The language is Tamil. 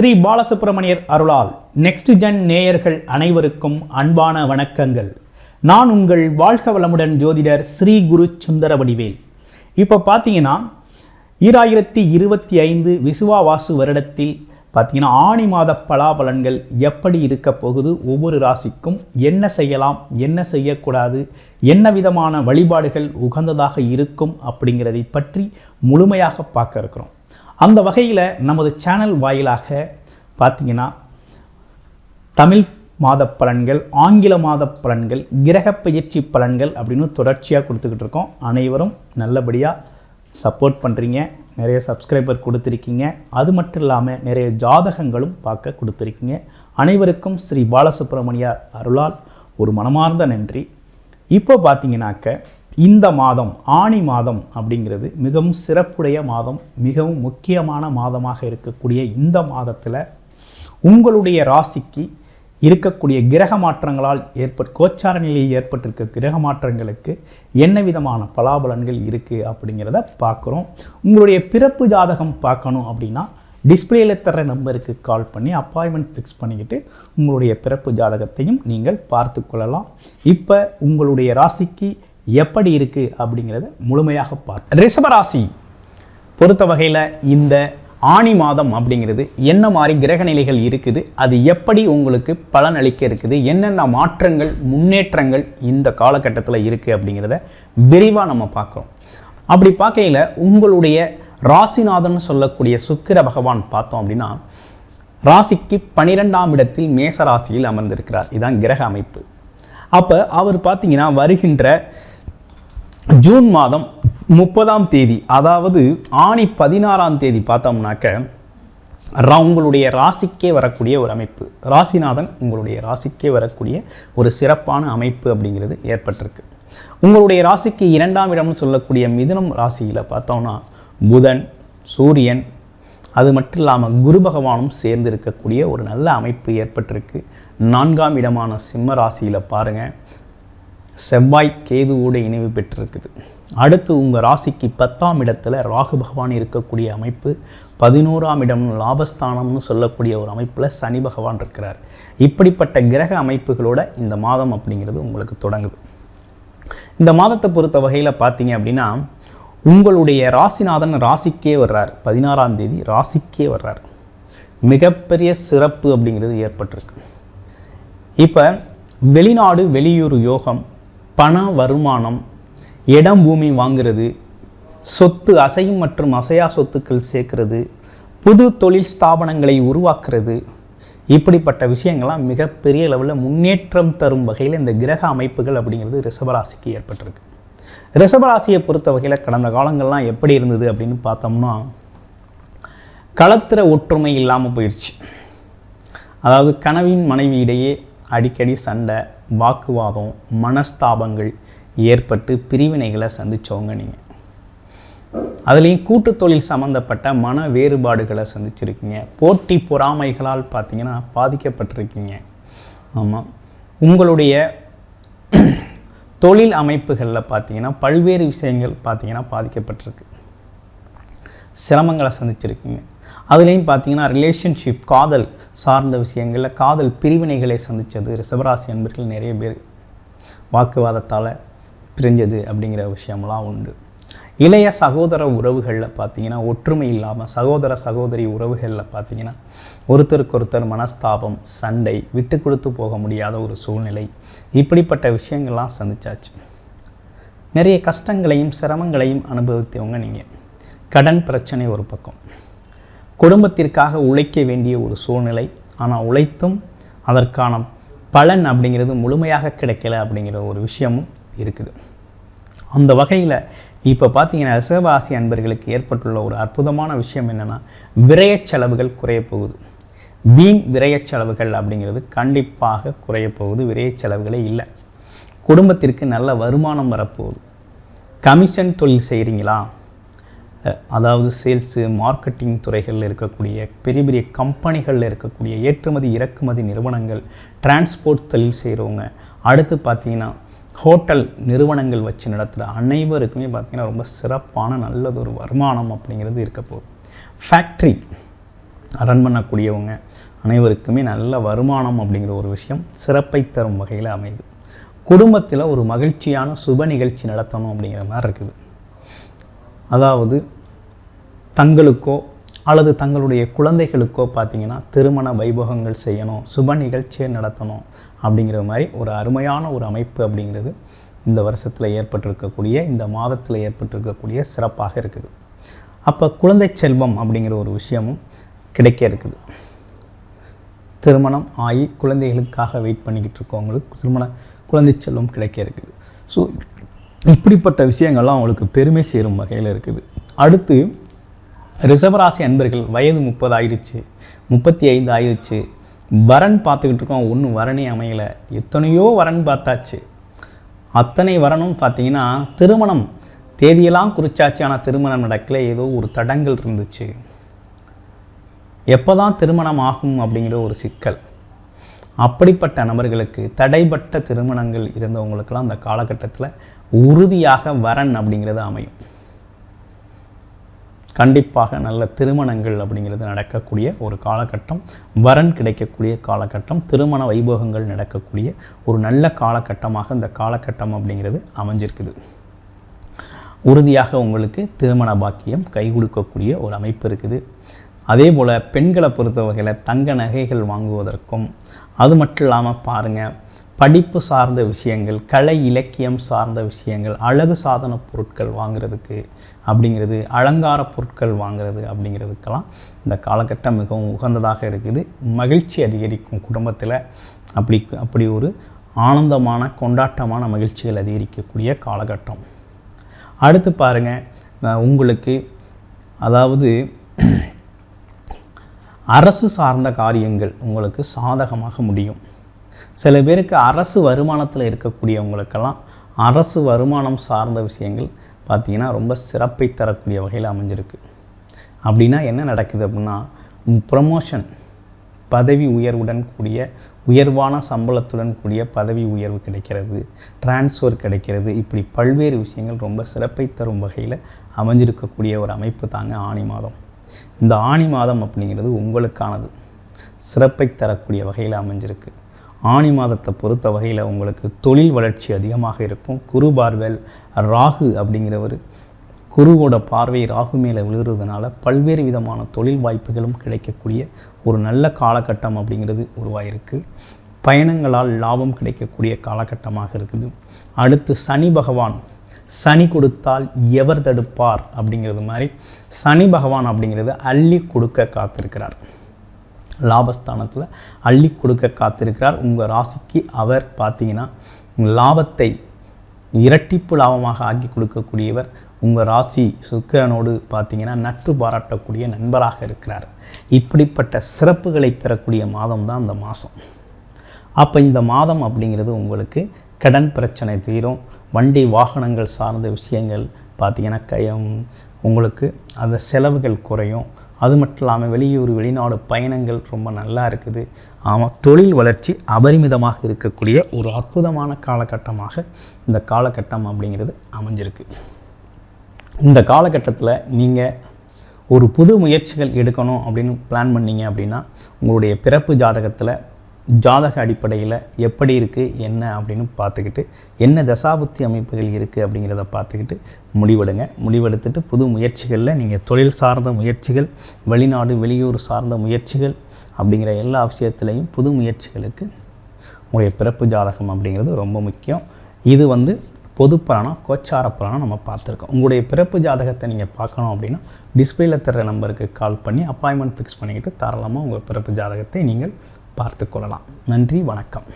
ஸ்ரீ பாலசுப்ரமணியர் அருளால் நெக்ஸ்ட் ஜென் நேயர்கள் அனைவருக்கும் அன்பான வணக்கங்கள். நான் உங்கள் வாழ்க வளமுடன் ஜோதிடர் ஸ்ரீ குரு சுந்தர வடிவேல். இப்போ பார்த்தீங்கன்னா ஈராயிரத்தி இருபத்தி ஐந்து விசுவா வாசு வருடத்தில் பார்த்தீங்கன்னா ஆணி மாத பலாபலன்கள் எப்படி இருக்க போகுது ஒவ்வொரு ராசிக்கும் என்ன செய்யலாம் என்ன செய்யக்கூடாது என்ன விதமான வழிபாடுகள் உகந்ததாக இருக்கும் அப்படிங்கிறதை பற்றி முழுமையாக பார்க்க இருக்கிறோம். அந்த வகையில் நமது சேனல் வாயிலாக பார்த்தீங்கன்னா தமிழ் மாத பலன்கள் ஆங்கில மாத பலன்கள் கிரக பயிற்சி பலன்கள் அப்படின்னு தொடர்ச்சியாக கொடுத்துக்கிட்டு இருக்கோம். அனைவரும் நல்லபடியாக சப்போர்ட் பண்ணுறீங்க நிறைய சப்ஸ்கிரைபர் கொடுத்துருக்கீங்க. அது மட்டும் இல்லாமல் நிறைய ஜாதகங்களும் பார்க்க கொடுத்துருக்கீங்க. அனைவருக்கும் ஸ்ரீ பாலசுப்ரமணியார் அருளால் ஒரு மனமார்ந்த நன்றி. இப்போ பார்த்தீங்கன்னாக்க இந்த மாதம் ஆணி மாதம் அப்படிங்கிறது மிகவும் சிறப்புடைய மாதம் மிகவும் முக்கியமான மாதமாக இருக்கக்கூடிய இந்த மாதத்தில் உங்களுடைய ராசிக்கு இருக்கக்கூடிய கிரக மாற்றங்களால் ஏற்பட் கோச்சார நிலையில் ஏற்பட்டிருக்க கிரக மாற்றங்களுக்கு என்ன விதமான பலாபலன்கள் இருக்குது அப்படிங்கிறத பார்க்குறோம். உங்களுடைய பிறப்பு ஜாதகம் பார்க்கணும் அப்படின்னா டிஸ்பிளேல தர நம்பருக்கு கால் பண்ணி அப்பாயின்மெண்ட் ஃபிக்ஸ் பண்ணிக்கிட்டு உங்களுடைய பிறப்பு ஜாதகத்தையும் நீங்கள் பார்த்து கொள்ளலாம். இப்போ உங்களுடைய ராசிக்கு எப்படி இருக்குது அப்படிங்கிறத முழுமையாக பார்க்க ரிஷபராசி பொறுத்த வகையில் இந்த ஆணி மாதம் அப்படிங்கிறது என்ன மாதிரி கிரக நிலைகள் இருக்குது அது எப்படி உங்களுக்கு பலனளிக்க இருக்குது என்னென்ன மாற்றங்கள் முன்னேற்றங்கள் இந்த காலகட்டத்தில் இருக்குது அப்படிங்கிறத விரிவாக நம்ம பார்க்குறோம். அப்படி பார்க்கையில் உங்களுடைய ராசிநாதன் சொல்லக்கூடிய சுக்கிர பகவான் பார்த்தோம் அப்படின்னா ராசிக்கு பனிரெண்டாம் இடத்தில் மேச ராசியில் அமர்ந்திருக்கிறார். இதுதான் கிரக அமைப்பு. அப்போ அவர் பார்த்திங்கன்னா வருகின்ற ஜூன் மாதம் முப்பதாம் தேதி அதாவது ஆணி பதினாறாம் தேதி பார்த்தோம்னாக்க ரா- உங்களுடைய ராசிக்கே வரக்கூடிய ஒரு அமைப்பு. ராசிநாதன் உங்களுடைய ராசிக்கே வரக்கூடிய ஒரு சிறப்பான அமைப்பு அப்படிங்கிறது ஏற்பட்டிருக்கு. உங்களுடைய ராசிக்கு இரண்டாம் இடம்னு சொல்லக்கூடிய மிதுனம் ராசியில் பார்த்தோம்னா புதன் சூரியன் அது மட்டும் இல்லாமல் குரு பகவானும் சேர்ந்து இருக்கக்கூடிய ஒரு நல்ல அமைப்பு ஏற்பட்டிருக்கு. நான்காம் இடமான சிம்ம ராசியில் பாருங்கள் செவ்வாய் கேதுவோடு இணைவு பெற்றிருக்குது. அடுத்து உங்கள் ராசிக்கு பத்தாம் இடத்துல ராகு பகவான் இருக்கக்கூடிய அமைப்பு பதினோராம் இடம் லாபஸ்தானம்னு சொல்லக்கூடிய ஒரு அமைப்பில் சனி பகவான் இருக்கிறார். இப்படிப்பட்ட கிரக அமைப்புகளோட இந்த மாதம் அப்படிங்கிறது உங்களுக்கு தொடங்குது. இந்த மாதத்தை பொறுத்த வகையில் பார்த்தீங்க அப்படின்னா உங்களுடைய ராசிநாதன் ராசிக்கே வர்றார். பதினாறாம் தேதி ராசிக்கே வர்றார். மிகப்பெரிய சிறப்பு அப்படிங்கிறது ஏற்பட்டிருக்கு. இப்போ வெளிநாடு வெளியூர் யோகம் பண வருமானம் இடம் பூமி வாங்குறது சொத்து அசையும் மற்றும் அசையா சொத்துக்கள் சேர்க்கிறது புது தொழில் ஸ்தாபனங்களை உருவாக்குறது இப்படிப்பட்ட விஷயங்கள்லாம் மிகப்பெரிய லெவலில் முன்னேற்றம் தரும் வகையில் இந்த கிரக அமைப்புகள் அப்படிங்கிறது ரிஷபராசிக்கு ஏற்பட்டிருக்கு. ரிஷபராசியை பொறுத்த வகையில் கடந்த காலங்கள்லாம் எப்படி இருந்தது அப்படின்னு பார்த்தோம்னா களத்திர ஒற்றுமை இல்லாமல் போயிடுச்சு அதாவது கனவின் மனைவி இடையே அடிக்கடி சண்டை வாக்குவாதம் மனஸ்தாபங்கள் ஏற்பட்டு பிரிவினைகளை சந்தித்தவங்க நீங்கள் அதுலேயும் கூட்டு தொழில் சம்மந்தப்பட்ட மன வேறுபாடுகளை சந்திச்சிருக்கீங்க. போட்டி பொறாமைகளால் பார்த்தீங்கன்னா பாதிக்கப்பட்டிருக்கீங்க. ஆமாம் உங்களுடைய தொழில் அமைப்புகளில் பார்த்தீங்கன்னா பல்வேறு விஷயங்கள் பார்த்தீங்கன்னா பாதிக்கப்பட்டிருக்கு. சிரமங்களை சந்திச்சிருக்கீங்க. அதுலேயும் பார்த்தீங்கன்னா ரிலேஷன்ஷிப் காதல் சார்ந்த விஷயங்களில் காதல் பிரிவினைகளை சந்தித்தது ரிஷபராசி அன்பர்கள் நிறைய பேர் வாக்குவாதத்தால் பிரிஞ்சது அப்படிங்கிற விஷயம்லாம் உண்டு. இளைய சகோதர உறவுகளில் பார்த்தீங்கன்னா ஒற்றுமை இல்லாமல் சகோதர சகோதரி உறவுகளில் பார்த்தீங்கன்னா ஒருத்தருக்கொருத்தர் மனஸ்தாபம் சண்டை விட்டு கொடுத்து போக முடியாத ஒரு சூழ்நிலை இப்படிப்பட்ட விஷயங்கள்லாம் சந்திச்சாச்சு. நிறைய கஷ்டங்களையும் சிரமங்களையும் அனுபவித்தவங்க நீங்கள் கடன் பிரச்சனை ஒரு பக்கம். குடும்பத்திற்காக உழைக்க வேண்டிய ஒரு சூழ்நிலை. ஆனால் உழைத்தும் அதற்கான பலன் அப்படிங்கிறது முழுமையாக கிடைக்கல அப்படிங்கிற ஒரு விஷயமும் இருக்குது. அந்த வகையில் இப்போ பார்த்தீங்கன்னா ரிசர்வராசி அன்பர்களுக்கு ஏற்பட்டுள்ள ஒரு அற்புதமான விஷயம் என்னென்னா விரயச் செலவுகள் குறையப் போகுது. வீண் விரயச் செலவுகள் அப்படிங்கிறது கண்டிப்பாக குறையப்போகுது விரயச் செலவுகளே இல்லை. குடும்பத்திற்கு நல்ல வருமானம் வரப்போகுது. கமிஷன் தொழில் செய்கிறீங்களா அதாவது சேல்ஸு மார்க்கெட்டிங் துறைகளில் இருக்கக்கூடிய பெரிய பெரிய கம்பெனிகளில் இருக்கக்கூடிய ஏற்றுமதி இறக்குமதி நிறுவனங்கள் டிரான்ஸ்போர்ட் தொழில் செய்கிறவங்க அடுத்து பார்த்திங்கன்னா ஹோட்டல் நிறுவனங்கள் வச்சு நடத்துகிற அனைவருக்குமே பார்த்திங்கன்னா ரொம்ப சிறப்பான நல்லது ஒரு வருமானம் அப்படிங்கிறது இருக்க போகுது. ஃபேக்ட்ரி ரன் பண்ணக்கூடியவங்க அனைவருக்குமே நல்ல வருமானம் அப்படிங்கிற ஒரு விஷயம் சிறப்பை தரும் வகையில் அமையுது. குடும்பத்தில் ஒரு மகிழ்ச்சியான சுப நிகழ்ச்சி நடத்தணும் அப்படிங்கிற மாதிரி இருக்குது. அதாவது தங்களுக்கோ அல்லது தங்களுடைய குழந்தைகளுக்கோ பார்த்தீங்கன்னா திருமண வைபவங்கள் செய்யணும் சுப நிகழ்ச்சியை நடத்தணும் அப்படிங்கிற மாதிரி ஒரு அருமையான ஒரு அமைப்பு அப்படிங்கிறது இந்த வருஷத்தில் ஏற்பட்டிருக்கக்கூடிய இந்த மாதத்தில் ஏற்பட்டிருக்கக்கூடிய சிறப்பாக இருக்குது. அப்போ குழந்தை செல்வம் அப்படிங்கிற ஒரு விஷயமும் கிடைக்க இருக்குது. திருமணம் ஆகி குழந்தைகளுக்காக வெயிட் பண்ணிக்கிட்டு இருக்கவங்களுக்கு திருமண குழந்தை செல்வம் கிடைக்க இருக்குது. ஸோ இப்படிப்பட்ட விஷயங்கள்லாம் அவங்களுக்கு பெருமை சேரும் வகையில் இருக்குது. அடுத்து ரிசவராசி அன்பர்கள் வயது முப்பது ஆயிடுச்சு முப்பத்தி ஐந்து ஆயிடுச்சு வரன் பார்த்துக்கிட்டு இருக்கோம் ஒன்றும் வரனே அமையலை. எத்தனையோ வரன் பார்த்தாச்சு. அத்தனை வரணும் பார்த்தீங்கன்னா திருமணம். தேதியெல்லாம் குறிச்சாச்சு ஆனால் திருமணம் நடக்கல. ஏதோ ஒரு தடங்கள் இருந்துச்சு. எப்போ தான் திருமணம் ஆகும் அப்படிங்கிற ஒரு சிக்கல். அப்படிப்பட்ட நபர்களுக்கு தடைப்பட்ட திருமணங்கள் இருந்தவங்களுக்கெல்லாம் அந்த காலகட்டத்தில் உறுதியாக வரன் அப்படிங்கிறது அமையும். கண்டிப்பாக நல்ல திருமணங்கள் அப்படிங்கிறது நடக்கக்கூடிய ஒரு காலகட்டம் வரன் கிடைக்கக்கூடிய காலகட்டம் திருமண வைபோகங்கள் நடக்கக்கூடிய ஒரு நல்ல காலகட்டமாக இந்த காலகட்டம் அப்படிங்கிறது அமைஞ்சிருக்குது. உறுதியாக உங்களுக்கு திருமண பாக்கியம் கை கொடுக்கக்கூடிய ஒரு அமைப்பு இருக்குது. அதே போல் பெண்களை பொறுத்த வகையில் தங்க நகைகள் வாங்குவதற்கும் அது மட்டும் இல்லாமல் பாருங்கள் படிப்பு சார்ந்த விஷயங்கள் கலை இலக்கியம் சார்ந்த விஷயங்கள் அழகு சாதன பொருட்கள் வாங்குறதுக்கு அப்படிங்கிறது அலங்கார பொருட்கள் வாங்குறது அப்படிங்கிறதுக்கெல்லாம் இந்த காலகட்டம் மிகவும் உகந்ததாக இருக்குது. மகிழ்ச்சி அதிகரிக்கும் குடும்பத்தில். அப்படி அப்படி ஒரு ஆனந்தமான கொண்டாட்டமான மகிழ்ச்சிகள் அதிகரிக்கக்கூடிய காலகட்டம். அடுத்து பாருங்கள் உங்களுக்கு அதாவது அரசு சார்ந்த காரியங்கள் உங்களுக்கு சாதகமாக முடியும். சில பேருக்கு அரசு வருமானத்தில் இருக்கக்கூடியவங்களுக்கெல்லாம் அரசு வருமானம் சார்ந்த விஷயங்கள் பார்த்திங்கன்னா ரொம்ப சிறப்பை தரக்கூடிய வகையில் அமைஞ்சிருக்கு. அப்படின்னா என்ன நடக்குது அப்படின்னா ப்ரமோஷன் பதவி உயர்வுடன் கூடிய உயர்வான சம்பளத்துடன் கூடிய பதவி உயர்வு கிடைக்கிறது டிரான்ஸ்ஃபர் கிடைக்கிறது இப்படி பல்வேறு விஷயங்கள் ரொம்ப சிறப்பை தரும் வகையில் அமைஞ்சிருக்கக்கூடிய ஒரு அமைப்பு தாங்க ஆணி மாதம். இந்த ஆணி மாதம் அப்படிங்கிறது உங்களுக்கானது. சிறப்பை தரக்கூடிய வகையில் அமைஞ்சிருக்கு. ஆணி மாதத்தை பொறுத்த வகையில் உங்களுக்கு தொழில் வளர்ச்சி அதிகமாக இருக்கும். குரு பார்வல் ராகு அப்படிங்கிறவர் குருவோட பார்வை ராகு மேலே விழுகிறதுனால பல்வேறு விதமான தொழில் வாய்ப்புகளும் கிடைக்கக்கூடிய ஒரு நல்ல காலகட்டம் அப்படிங்கிறது உருவாயிருக்கு. பயணங்களால் லாபம் கிடைக்கக்கூடிய காலகட்டமாக இருக்குது. அடுத்து சனி பகவான். சனி கொடுத்தால் எவர் தடுப்பார் அப்படிங்கிறது மாதிரி சனி பகவான் அப்படிங்கிறது அள்ளி கொடுக்க காத்திருக்கிறார். லாபஸ்தானத்தில் அள்ளி கொடுக்க காத்திருக்கிறார். உங்கள் ராசிக்கு அவர் பார்த்தீங்கன்னா லாபத்தை இரட்டிப்பு லாபமாக ஆக்கி கொடுக்கக்கூடியவர் உங்கள் ராசி சுக்கிரனோடு பார்த்தீங்கன்னா நட்பு பாராட்டக்கூடிய நண்பராக இருக்கிறார். இப்படிப்பட்ட சிறப்புகளை பெறக்கூடிய மாதம் தான் இந்த மாதம். அப்போ இந்த மாதம் அப்படிங்கிறது உங்களுக்கு கடன் பிரச்சனை தீரும். வண்டி வாகனங்கள் சார்ந்த விஷயங்கள் பார்த்திங்கன்னா கயம் உங்களுக்கு அந்த செலவுகள் குறையும். அது மட்டும் இல்லாமல் வெளியூர் வெளிநாடு பயணங்கள் ரொம்ப நல்லா இருக்குது. ஆமாம் தொழில் வளர்ச்சி அபரிமிதமாக இருக்கக்கூடிய ஒரு அற்புதமான காலகட்டமாக இந்த காலகட்டம் அப்படிங்கிறது அமைஞ்சிருக்கு. இந்த காலகட்டத்தில் நீங்கள் ஒரு புது முயற்சிகள் எடுக்கணும் அப்படின்னு பிளான் பண்ணீங்க அப்படின்னா உங்களுடைய பிறப்பு ஜாதகத்தில் ஜாதக அடிப்படையில் எப்படி இருக்குது என்ன அப்படின்னு பார்த்துக்கிட்டு என்ன தசாபுத்தி அமைப்புகள் இருக்குது அப்படிங்கிறத பார்த்துக்கிட்டு முடிவெடுங்க. முடிவெடுத்துட்டு புது முயற்சிகளில் நீங்கள் தொழில் சார்ந்த முயற்சிகள் வெளிநாடு வெளியூர் சார்ந்த முயற்சிகள் அப்படிங்கிற எல்லா விஷயத்துலேயும் புது முயற்சிகளுக்கு உங்களுடைய பிறப்பு ஜாதகம் அப்படிங்கிறது ரொம்ப முக்கியம். இது வந்து பொது பலனாக கோச்சார பலனாக நம்ம பார்த்துருக்கோம். உங்களுடைய பிறப்பு ஜாதகத்தை நீங்கள் பார்க்கணும் அப்படின்னா டிஸ்பிளேல தர நம்பருக்கு கால் பண்ணி அப்பாயின்மெண்ட் ஃபிக்ஸ் பண்ணிக்கிட்டு தாராளமாக உங்கள் பிறப்பு ஜாதகத்தை நீங்கள் பார்த்து கொள்ளலாம் நன்றி வணக்கம்.